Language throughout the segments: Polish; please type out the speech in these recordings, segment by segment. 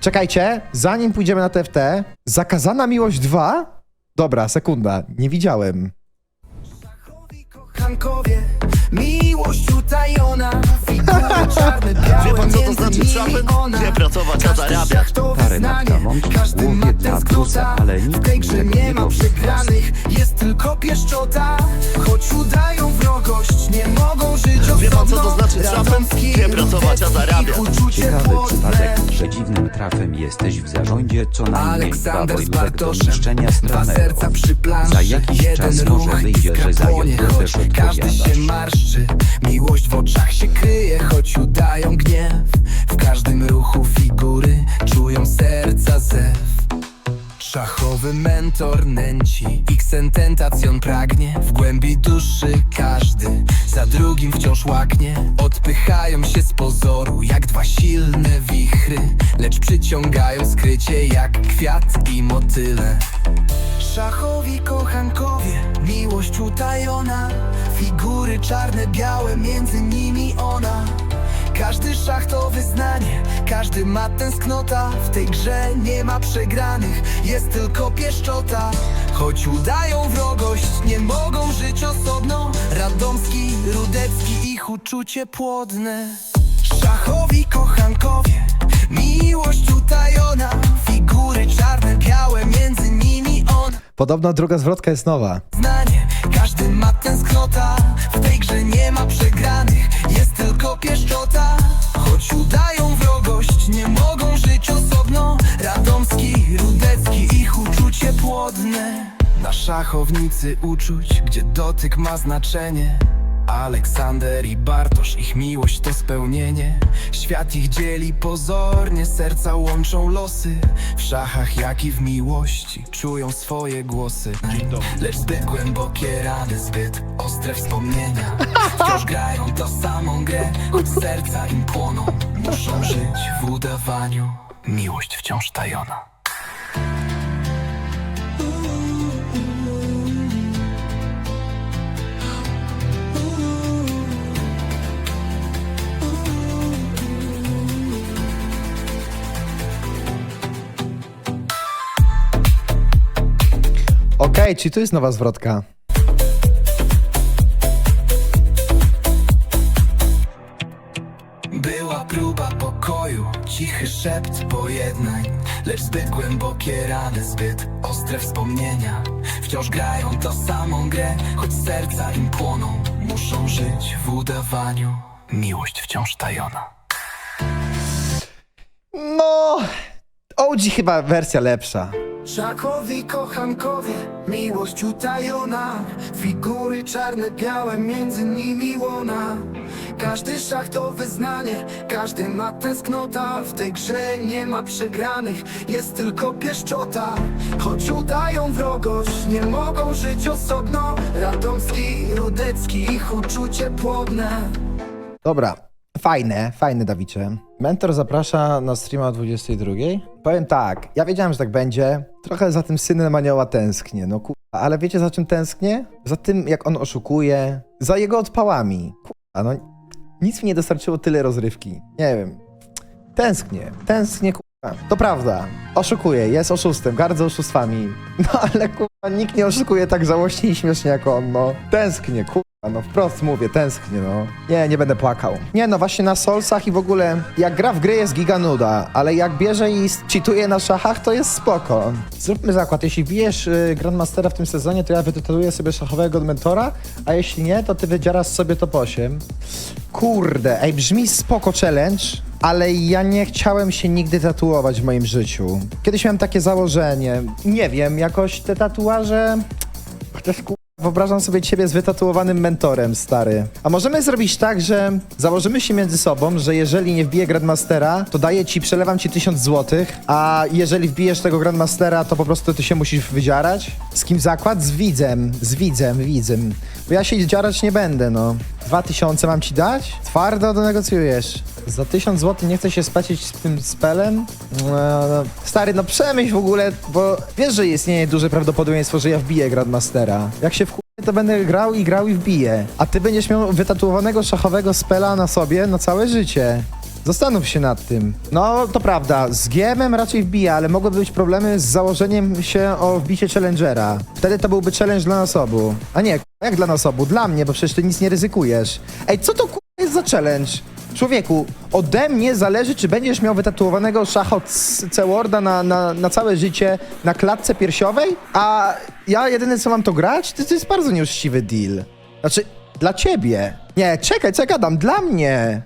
Czekajcie, zanim pójdziemy na TFT, Zakazana Miłość 2? Dobra, sekunda, nie widziałem. Kochankowie, miłość utajona Wie pan co to znaczy ona. Nie pracować, a zarabiać. Parę wyznanie, lat temu Każdy ma głowie dla tęsknota psa, ale nikt W tej grze nie nie ma przegranych Jest tylko pieszczota. Choć udają wrogość Nie mogą żyć osobno Wie pan, co to znaczy? Radomski, Nie pracować, a zarabiać. Ciekawy przypadek, że dziwnym trafem jesteś w zarządzie co najmniej dwa Aleksander z wojówek do niszczenia Dwa stronę. serca przy planszy. Za jakiś Jeden czas może wyjdzie, że za też Każdy się marszczy. Miłość w oczach się kryje Choć udają gniew. W każdym ruchu figury Czują serca zew. Szachowy mentor nęci Ich sententacjon pragnie. W głębi duszy każdy Za drugim wciąż łaknie. Odpychają się z pozoru Jak dwa silne wichry Lecz przyciągają skrycie Jak kwiat i motyle. Szachowi kochankowie Miłość utajona. Figury czarne, białe Między nimi ona każdy szach to wyznanie, każdy ma tęsknota. W tej grze nie ma przegranych, jest tylko pieszczota. Choć udają wrogość, nie mogą żyć osobno. Radomski, Rudecki, ich uczucie płodne. Szachowi kochankowie, miłość utajona. Figury czarne, białe, między nimi on. Podobno druga zwrotka jest nowa. Znanie, każdy ma tęsknota. W tej grze nie ma przegranych tylko pieszczota. Choć udają wrogość Nie mogą żyć osobno. Radomski, Rudecki Ich uczucie płodne. Na szachownicy uczuć Gdzie dotyk ma znaczenie Aleksander i Bartosz, ich miłość to spełnienie. Świat ich dzieli pozornie, serca łączą losy. W szachach jak i w miłości czują swoje głosy. Lecz zbyt głębokie rany, zbyt ostre wspomnienia. Wciąż grają to samą grę, choć serca im płoną. Muszą żyć w udawaniu, miłość wciąż tajona Okej, czyli tu jest nowa zwrotka. Była próba pokoju, cichy szept pojednań Lecz zbyt głębokie rany, zbyt ostre wspomnienia Wciąż grają to samą grę, choć serca im płoną Muszą żyć w udawaniu, miłość wciąż tajona No, OG chyba wersja lepsza. Szakowi kochankowie, miłość utajona Figury czarne, białe, między nimi łona. Każdy szach to wyznanie, każdy ma tęsknota. W tej grze nie ma przegranych, jest tylko pieszczota. Choć udają wrogość, nie mogą żyć osobno. Radomski, Rudecki, ich uczucie płodne. Dobra, fajne, fajne Dawicze. Mentor zaprasza na streama o 22. Powiem tak, ja wiedziałem, że tak będzie. Trochę za tym synem anioła tęsknię, no kurwa. Ale wiecie za czym tęsknię? Za tym, jak on oszukuje. Za jego odpałami. Kurwa, no nic mi nie dostarczyło tyle rozrywki. Nie wiem. Tęsknię, tęsknię, kurwa. To prawda, oszukuje, jest oszustem, gardzę oszustwami. No ale kurwa, nikt nie oszukuje tak żałośnie i śmiesznie jak on, no. Tęsknię, kurwa. No wprost mówię, tęsknię, no. Nie, nie będę płakał. Nie, no właśnie na solsach i w ogóle, jak gra w gry jest giga nuda, ale jak bierze i cheatuje na szachach, to jest spoko. Zróbmy zakład, jeśli bijesz y, Grandmastera w tym sezonie, to ja wytytułuję sobie szachowego mentora, a jeśli nie, to ty wydzierasz sobie top 8. Kurde, ej, brzmi spoko challenge, ale ja nie chciałem się nigdy tatuować w moim życiu. Kiedyś miałem takie założenie. Nie wiem, jakoś te tatuaże... Chociaż ku... Wyobrażam sobie ciebie z wytatuowanym mentorem, stary. A możemy zrobić tak, że założymy się między sobą, że jeżeli nie wbiję Grandmastera, to daję ci, przelewam ci 1000 złotych, a jeżeli wbijesz tego Grandmastera, to po prostu ty się musisz wydziarać? Z kim zakład? Z widzem, z widzem, widzem. Ja się dziarać nie będę, no. 2000 mam ci dać? Twardo donegocjujesz. Za 1000 zł nie chcę się spacić z tym spelem? No, no. Stary, no przemyśl w ogóle, bo wiesz, że istnieje duże prawdopodobieństwo, że ja wbiję Grandmastera. Jak się w to będę grał i grał i wbiję. A ty będziesz miał wytatuowanego szachowego spela na sobie na całe życie. Zastanów się nad tym. No, to prawda, z GM-em raczej wbija, ale mogłyby być problemy z założeniem się o wbicie Challengera. Wtedy to byłby challenge dla nas obu. A nie, jak dla nas obu? Dla mnie, bo przecież ty nic nie ryzykujesz. Ej, co to k***a jest za challenge? Człowieku, ode mnie zależy, czy będziesz miał wytatuowanego szacha od C-Worda na, na, na całe życie na klatce piersiowej, a ja jedyne co mam to grać? To, to jest bardzo nieuczciwy deal. Znaczy, dla ciebie. Nie, czekaj, co ja gadam? Dla mnie.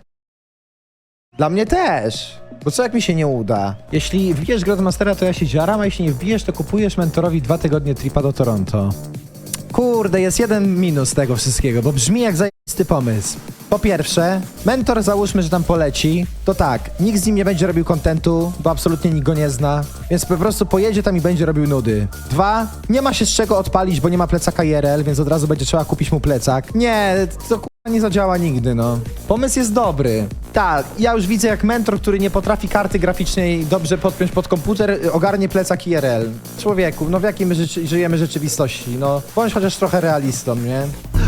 Dla mnie też. Bo co jak mi się nie uda? Jeśli wbijesz Grandmastera, to ja się dziaram, a jeśli nie wbijesz, to kupujesz mentorowi dwa tygodnie tripa do Toronto. Kurde, jest jeden minus tego wszystkiego, bo brzmi jak zajebisty pomysł. Po pierwsze, mentor załóżmy, że tam poleci, to tak, nikt z nim nie będzie robił kontentu, bo absolutnie nikt go nie zna, więc po prostu pojedzie tam i będzie robił nudy. Dwa, nie ma się z czego odpalić, bo nie ma plecaka IRL, więc od razu będzie trzeba kupić mu plecak. Nie, to nie zadziała nigdy, no. Pomysł jest dobry. Tak, ja już widzę jak mentor, który nie potrafi karty graficznej dobrze podpiąć pod komputer, y, ogarnie plecak IRL. Człowieku, no w jakiej my żyjemy rzeczywistości? No, bądź chociaż trochę realistą, nie?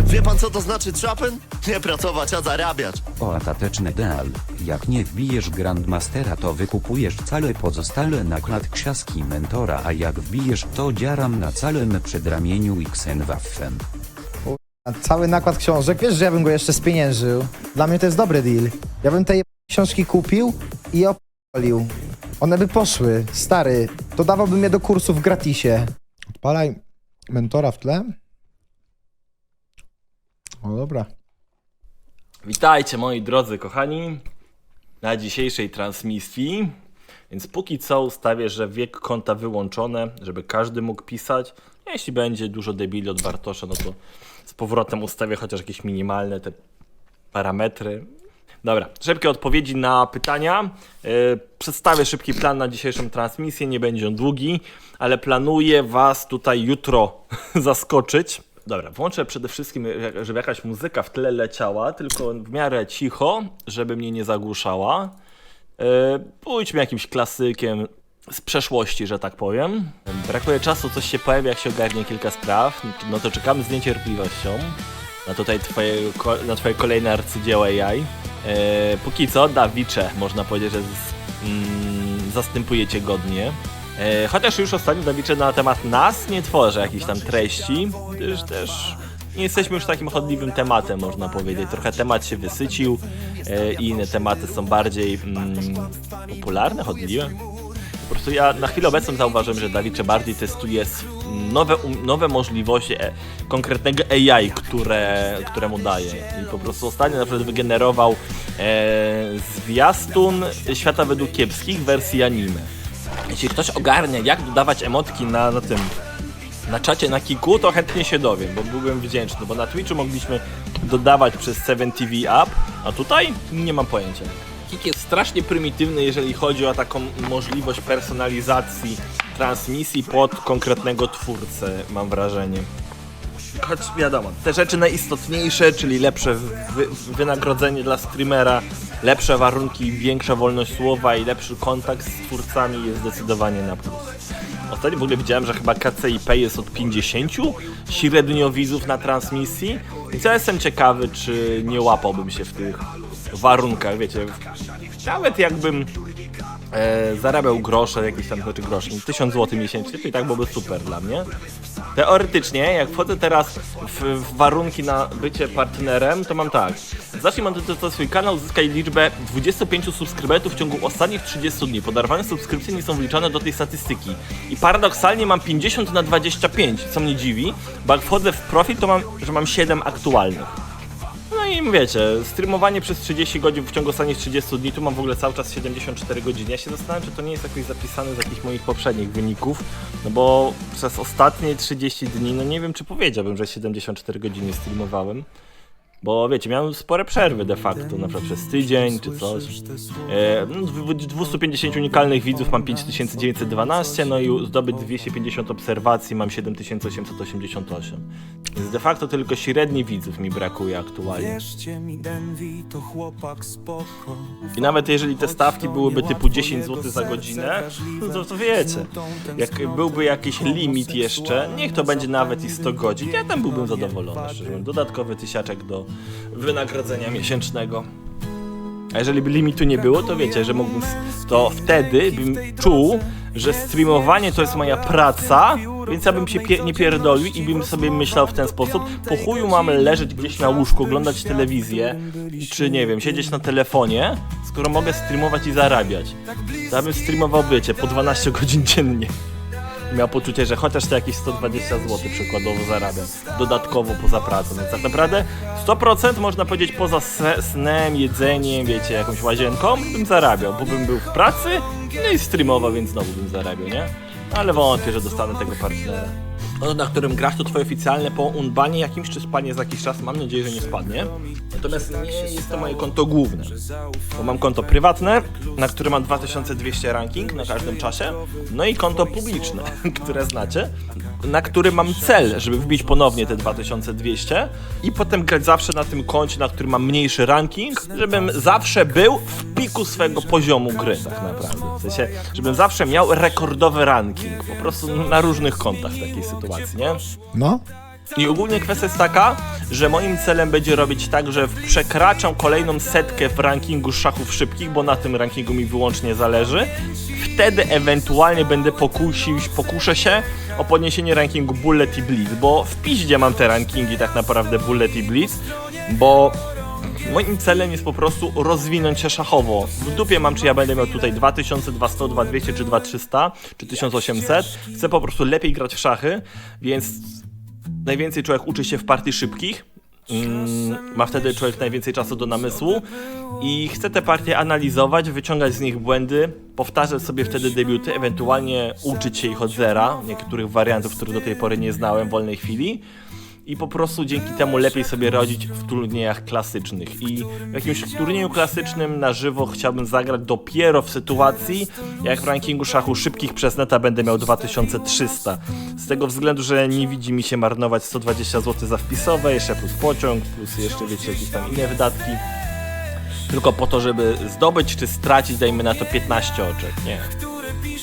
Wie pan co to znaczy trapen? Nie pracować, a zarabiać. Ostateczny deal. Jak nie wbijesz Grandmastera to wykupujesz całe pozostałe nakład ksiaski mentora a jak wbijesz to dziaram na całym przedramieniu Xenwaffen. A cały nakład książek, wiesz, że ja bym go jeszcze spieniężył. Dla mnie to jest dobry deal. Ja bym te je- książki kupił i je opalił. One by poszły. Stary, dodawałbym je do kursów w gratisie. Odpalaj mentora w tle. O dobra. Witajcie moi drodzy kochani na dzisiejszej transmisji. Więc póki co ustawię, że wiek konta wyłączone, żeby każdy mógł pisać. Jeśli będzie dużo debili od Bartosza, no to z powrotem ustawię chociaż jakieś minimalne te parametry. Dobra, szybkie odpowiedzi na pytania. Yy, przedstawię szybki plan na dzisiejszą transmisję, nie będzie on długi, ale planuję Was tutaj jutro zaskoczyć. Dobra, włączę przede wszystkim, żeby jakaś muzyka w tle leciała, tylko w miarę cicho, żeby mnie nie zagłuszała. Yy, pójdźmy jakimś klasykiem z przeszłości, że tak powiem. Brakuje czasu, coś się pojawi, jak się ogarnie kilka spraw, no to czekamy z niecierpliwością na tutaj twoje, na twoje kolejne arcydzieło AI. E, póki co, Dawicze, można powiedzieć, że z, mm, zastępujecie godnie. E, chociaż już ostatnio Dawicze na temat nas nie tworzę jakichś tam treści, gdyż też nie jesteśmy już takim chodliwym tematem, można powiedzieć. Trochę temat się wysycił e, i inne tematy są bardziej mm, popularne, chodliwe. Po prostu ja na chwilę obecną zauważyłem, że Dawicze bardziej testuje nowe, um, nowe możliwości e, konkretnego AI, które, które mu daje. I po prostu ostatnio na przykład wygenerował e, zwiastun Świata według kiepskich wersji anime. Jeśli ktoś ogarnia, jak dodawać emotki na, na tym na czacie na Kiku, to chętnie się dowiem, bo byłbym wdzięczny, bo na Twitchu mogliśmy dodawać przez 7TV App, a tutaj nie mam pojęcia. Kik jest strasznie prymitywny, jeżeli chodzi o taką możliwość personalizacji transmisji pod konkretnego twórcę, mam wrażenie. Choć wiadomo, te rzeczy najistotniejsze, czyli lepsze wy wynagrodzenie dla streamera, lepsze warunki, większa wolność słowa i lepszy kontakt z twórcami jest zdecydowanie na plus. Ostatnio w ogóle widziałem, że chyba KCIP jest od 50 średnio widzów na transmisji. I co jestem ciekawy, czy nie łapałbym się w tych warunkach, wiecie. Nawet jakbym e, zarabiał grosze, jakieś tam, znaczy grosze, 1000 zł miesięcznie, to i tak byłoby super dla mnie. Teoretycznie, jak wchodzę teraz w, w warunki na bycie partnerem, to mam tak. Zacznij monetyzować swój kanał, uzyskaj liczbę 25 subskrybentów w ciągu ostatnich 30 dni. Podarowane subskrypcje nie są wliczane do tej statystyki. I paradoksalnie mam 50 na 25, co mnie dziwi, bo jak wchodzę w profil, to mam, że mam 7 aktualnych. I wiecie, streamowanie przez 30 godzin w ciągu ostatnich 30 dni, tu mam w ogóle cały czas 74 godziny. Ja się zastanawiam, czy to nie jest jakoś zapisane z jakichś moich poprzednich wyników, no bo przez ostatnie 30 dni, no nie wiem, czy powiedziałbym, że 74 godziny streamowałem. Bo wiecie, miałem spore przerwy de facto, na przykład przez tydzień czy coś. E, no, dwu- 250 unikalnych widzów mam 5912, no i zdobyć 250 obserwacji mam 7888. Więc de facto tylko średni widzów mi brakuje aktualnie. I nawet jeżeli te stawki byłyby typu 10 zł za godzinę, no to, to wiecie, jak byłby jakiś limit jeszcze, niech to będzie nawet i 100 godzin, ja tam byłbym zadowolony, szczerze. Dodatkowy tysiaczek do wynagrodzenia miesięcznego. A jeżeli by limitu nie było, to wiecie, że mógłbym, to wtedy bym czuł, że streamowanie to jest moja praca, więc ja bym się pie- nie pierdolił i bym sobie myślał w ten sposób, po chuju mam leżeć gdzieś na łóżku, oglądać telewizję, czy nie wiem, siedzieć na telefonie, skoro mogę streamować i zarabiać. To ja bym streamował, wiecie, po 12 godzin dziennie. Miał poczucie, że chociaż to jakieś 120 zł przykładowo zarabiam, dodatkowo poza pracą, więc tak naprawdę 100% można powiedzieć poza snem, jedzeniem, wiecie, jakąś łazienką, bym zarabiał, bo bym był w pracy, no i streamował, więc znowu bym zarabiał, nie? Ale wątpię, że dostanę tego partnera. No, na którym grasz to twoje oficjalne po unbanie jakimś, czy spadnie za jakiś czas, mam nadzieję, że nie spadnie. Natomiast nie jest to moje konto główne, bo mam konto prywatne, na którym mam 2200 ranking na każdym czasie, no i konto publiczne, które znacie, na którym mam cel, żeby wbić ponownie te 2200 i potem grać zawsze na tym koncie, na którym mam mniejszy ranking, żebym zawsze był w piku swojego poziomu gry tak naprawdę. W sensie, żebym zawsze miał rekordowy ranking, po prostu na różnych kontach takiej sytuacji, nie? No, I ogólnie kwestia jest taka, że moim celem będzie robić tak, że przekraczam kolejną setkę w rankingu szachów szybkich, bo na tym rankingu mi wyłącznie zależy. Wtedy ewentualnie będę pokusił, pokuszę się o podniesienie rankingu Bullet i Blitz, bo w piździe mam te rankingi tak naprawdę Bullet i Blitz, bo Moim celem jest po prostu rozwinąć się szachowo. W dupie mam, czy ja będę miał tutaj 2000, 2100, 2200, czy 2300, czy 1800. Chcę po prostu lepiej grać w szachy, więc najwięcej człowiek uczy się w partii szybkich. Mm, ma wtedy człowiek najwięcej czasu do namysłu i chce te partie analizować, wyciągać z nich błędy, powtarzać sobie wtedy debiuty, ewentualnie uczyć się ich od zera, niektórych wariantów, których do tej pory nie znałem w wolnej chwili i po prostu dzięki temu lepiej sobie radzić w turniejach klasycznych. I w jakimś turnieju klasycznym na żywo chciałbym zagrać dopiero w sytuacji, jak w rankingu szachu szybkich przez neta będę miał 2300. Z tego względu, że nie widzi mi się marnować 120 zł za wpisowe, jeszcze plus pociąg, plus jeszcze wiecie jakieś tam inne wydatki. Tylko po to, żeby zdobyć czy stracić, dajmy na to 15 oczek. Nie.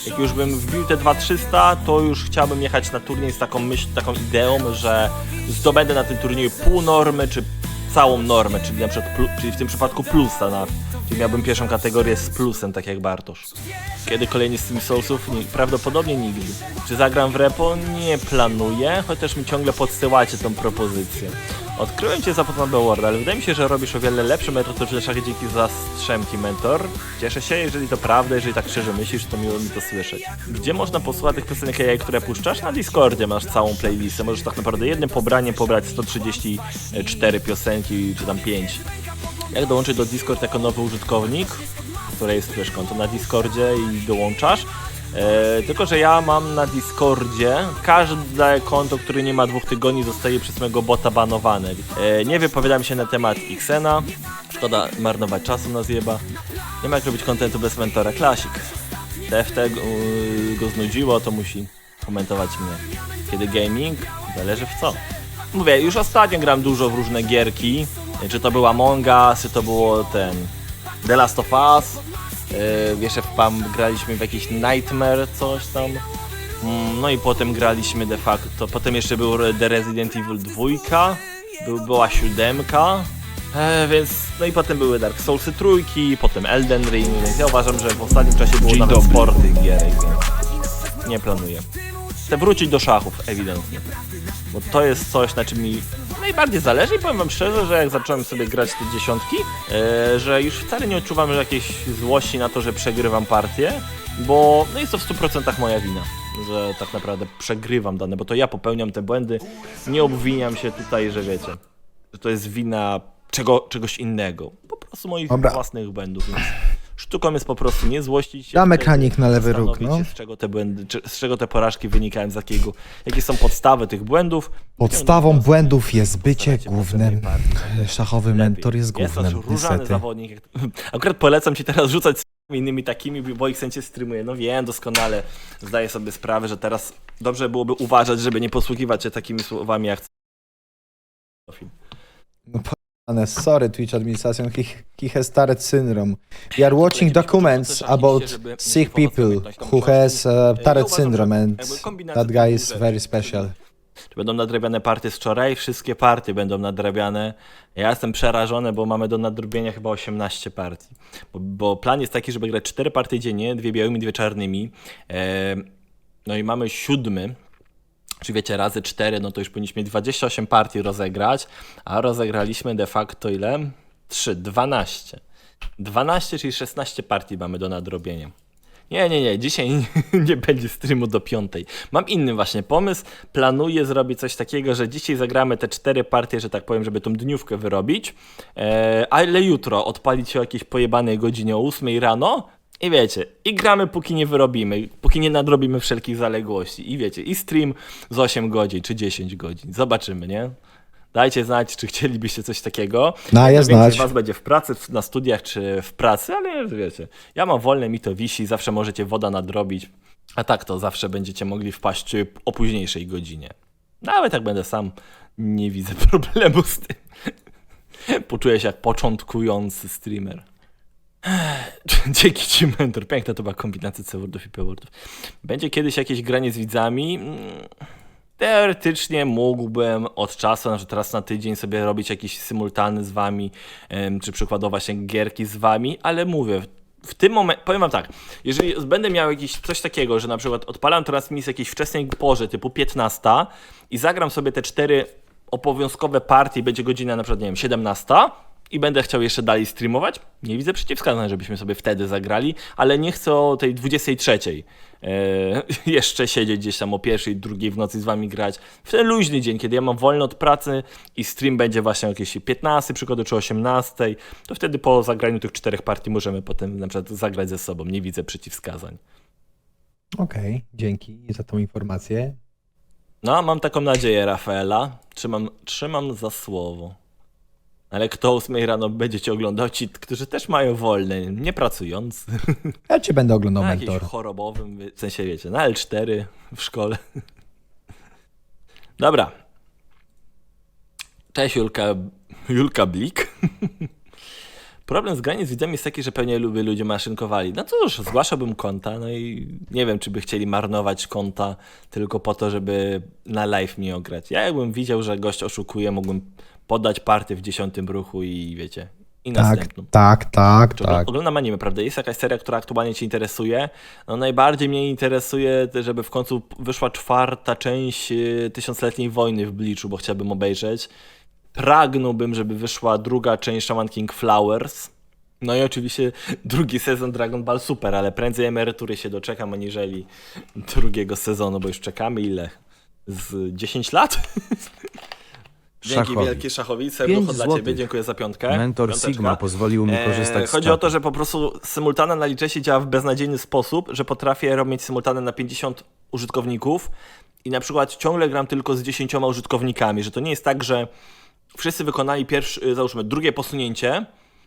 Jak już bym wbił te 2300, to już chciałbym jechać na turniej z taką myśl, taką ideą, że zdobędę na tym turnieju pół normy, czy całą normę, czyli na przykład, czyli w tym przypadku plusa, na, czyli miałbym pierwszą kategorię z plusem, tak jak Bartosz. Kiedy kolejny z Soulsów? Nie, prawdopodobnie nigdy. Czy zagram w repo? Nie planuję, chociaż mi ciągle podsyłacie tą propozycję. Odkryłem cię za pomocą World, ale wydaje mi się, że robisz o wiele lepsze merytoryczne szachy dzięki zastrzemki mentor. Cieszę się, jeżeli to prawda, jeżeli tak szczerze myślisz, to miło mi to słyszeć. Gdzie można posłuchać tych piosenek AI, które puszczasz? Na Discordzie masz całą playlistę. Możesz tak naprawdę jednym pobraniem pobrać 134 piosenki, czy tam 5. Jak dołączyć do Discord jako nowy użytkownik, który jest konto na Discordzie i dołączasz. E, tylko, że ja mam na Discordzie każde konto, które nie ma dwóch tygodni zostaje przez mojego bota banowane. E, nie wypowiadam się na temat Xena, szkoda marnować czasu na zjeba. Nie ma jak robić kontentu bez mentora, klasik. TFT go, go znudziło, to musi komentować mnie. Kiedy gaming? Zależy w co. Mówię, już ostatnio gram dużo w różne gierki. Czy to był Among Us, czy to było ten The Last of Us. Jeszcze tam graliśmy w jakiś Nightmare, coś tam. Mm, No i potem graliśmy de facto. Potem jeszcze był The Resident Evil 2, był, była siódemka. E, więc, no i potem były Dark Soulsy trójki, potem Elden Ring, więc ja uważam, że w ostatnim czasie było nawet sporo tych gierek, więc nie planuję. Chcę wrócić do szachów, ewidentnie. Bo to jest coś, na czym mi najbardziej zależy i powiem wam szczerze, że jak zacząłem sobie grać te dziesiątki, e, że już wcale nie odczuwam że jakiejś złości na to, że przegrywam partię, bo no jest to w 100% moja wina, że tak naprawdę przegrywam dane, bo to ja popełniam te błędy, nie obwiniam się tutaj, że wiecie, że to jest wina czego, czegoś innego, po prostu moich Dobra. własnych błędów, więc sztuką jest po prostu nie złościć się. Dam ekranik na lewy róg, no. z czego te błędy, czy, z czego te porażki wynikają, z jakiego, jakie są podstawy tych błędów. podstawą błędów jest bycie głównym. partii. Szachowy Lepiej. mentor jest Jest głównym, niestety. zawodnik. Akurat polecam ci teraz rzucać z innymi takimi, bo ich sensie streamuje. No wiem doskonale, zdaję sobie sprawę, że teraz dobrze byłoby uważać, żeby nie posługiwać się takimi słowami jak No, p***ane, sorry Twitch administration, he, he has Tourette syndrome. We are watching documents about sick people who has uh, Tourette syndrome and that guy is very special. Będą nadrabiane partie z wczoraj? Wszystkie partie będą nadrabiane. Ja jestem przerażony, bo mamy do nadrobienia chyba 18 partii. Bo, bo plan jest taki, żeby grać 4 partie dziennie, dwie białymi, dwie czarnymi. Eee, no i mamy siódmy, czy wiecie, razy 4, no to już powinniśmy mieć 28 partii rozegrać, a rozegraliśmy de facto ile? 3, 12. 12, czyli 16 partii mamy do nadrobienia. Nie, nie, nie, dzisiaj nie będzie streamu do piątej. Mam inny właśnie pomysł. Planuję zrobić coś takiego, że dzisiaj zagramy te cztery partie, że tak powiem, żeby tą dniówkę wyrobić, e, ale jutro odpalić się o jakiejś pojebanej godzinie o 8 rano i wiecie, i gramy póki nie wyrobimy, póki nie nadrobimy wszelkich zaległości. I wiecie, i stream z 8 godzin czy 10 godzin. Zobaczymy, nie? Dajcie znać, czy chcielibyście coś takiego. Daję Większość znać. was będzie w pracy, na studiach czy w pracy, ale wiecie, ja mam wolne, mi to wisi, zawsze możecie woda nadrobić, a tak to zawsze będziecie mogli wpaść o późniejszej godzinie. Nawet jak będę sam, nie widzę problemu z tym. Poczuję się jak początkujący streamer. Dzięki ci, mentor. Piękna to była kombinacja C-wordów i P-wordów. Będzie kiedyś jakieś granie z widzami? Mm, Teoretycznie mógłbym od czasu, na przykład teraz na tydzień sobie robić jakiś symultany z wami, czy przykładowo właśnie gierki z wami, ale mówię, w- tym momencie, powiem wam tak, jeżeli będę miał jakiś coś takiego, że na przykład odpalam transmisję jakiejś wczesnej porze, typu 15 i zagram sobie te cztery obowiązkowe partie będzie godzina na przykład, nie wiem, 17 i będę chciał jeszcze dalej streamować, nie widzę przeciwwskazań, żebyśmy sobie wtedy zagrali, ale nie chcę o tej 23 e, jeszcze siedzieć gdzieś tam o pierwszej, drugiej w nocy z wami grać. W ten luźny dzień, kiedy ja mam wolny od pracy i stream będzie właśnie o jakieś 15 przykłady czy 18, to wtedy po zagraniu tych czterech partii możemy potem na przykład zagrać ze sobą. Nie widzę przeciwwskazań. Okej, dzięki za tą informację. No, mam taką nadzieję, Rafaela. Trzymam, trzymam za słowo. Ale kto o 8 rano będziecie oglądał? Ci, którzy też mają wolne, nie pracujący. Ja cię będę oglądał, Na jakimś mentor. chorobowym, w sensie wiecie, na L4 w szkole. Dobra. Cześć Julka, Julka Blik. Problem z graniem z widzami jest taki, że pewnie lubię ludzie maszynkowali. No cóż, zgłaszałbym konta, no i nie wiem, czy by chcieli marnować konta tylko po to, żeby na live mi ograć. Ja jakbym widział, że gość oszukuje, mógłbym podać partię w dziesiątym ruchu i wiecie, i Tak, następną. tak, tak, Czy tak. ogl- Oglądam anime, prawda? Jest jakaś seria, która aktualnie Cię interesuje. No najbardziej mnie interesuje, żeby w końcu wyszła czwarta część y, Tysiącletniej Wojny w Bleachu, bo chciałbym obejrzeć. Pragnąłbym, żeby wyszła druga część Shaman King Flowers. No i oczywiście drugi sezon Dragon Ball Super, ale prędzej emerytury się doczekam, aniżeli drugiego sezonu, bo już czekamy ile? Z 10 lat? Dzięki Szachowi. wielkie Szachowice, Pięć dla złotych. Ciebie, dziękuję za piątkę. Mentor Piąteczka. Sigma pozwolił mi Eee, korzystać z Chodzi o to, że po prostu symultana na liczenie działa w beznadziejny sposób, że potrafię robić symultanę na 50 użytkowników i na przykład ciągle gram tylko z 10 użytkownikami, że to nie jest tak, że wszyscy wykonali pierwsze, załóżmy, drugie posunięcie,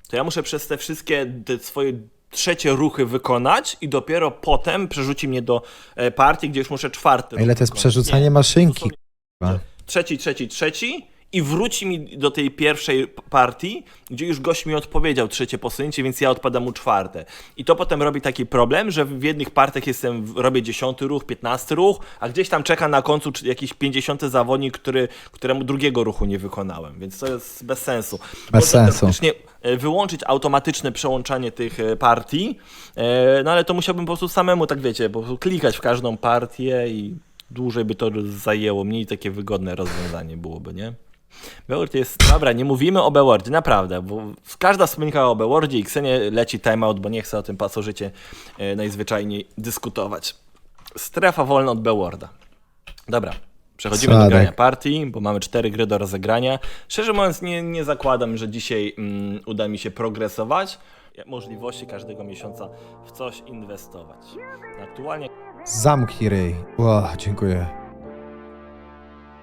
to ja muszę przez te wszystkie te swoje trzecie ruchy wykonać i dopiero potem przerzuci mnie do e, partii, gdzie już muszę czwarty A ile ruch to jest wykonać. przerzucanie Nie, maszynki? trzeci, trzeci, trzeci i wróci mi do tej pierwszej partii, gdzie już gość mi odpowiedział trzecie posunięcie, więc ja odpadam mu czwarte. I to potem robi taki problem, że w jednych partiach jestem, robię dziesiąty ruch, piętnasty ruch, a gdzieś tam czeka na końcu jakiś pięćdziesiąty zawodnik, który, któremu drugiego ruchu nie wykonałem, więc to jest bez sensu. Można sensu. e, wyłączyć automatyczne przełączanie tych e, partii, e, no ale to musiałbym po prostu samemu, tak wiecie, po prostu klikać w każdą partię i dłużej by to zajęło, mniej takie wygodne rozwiązanie byłoby, nie? Beowulf jest... Dobra, nie mówimy o Bewordzie, naprawdę, bo każda wspominka o Bewordzie i Ksenie leci timeout, bo nie chce o tym pasożycie e, najzwyczajniej dyskutować. Strefa wolna od Beworda. Dobra, przechodzimy do Sadek. grania partii, bo mamy cztery gry do rozegrania. Szczerze mówiąc, nie, nie zakładam, że dzisiaj mm, uda mi się progresować. Możliwości każdego miesiąca w coś inwestować. Aktualnie Zamknij ryj. Ło, dziękuję.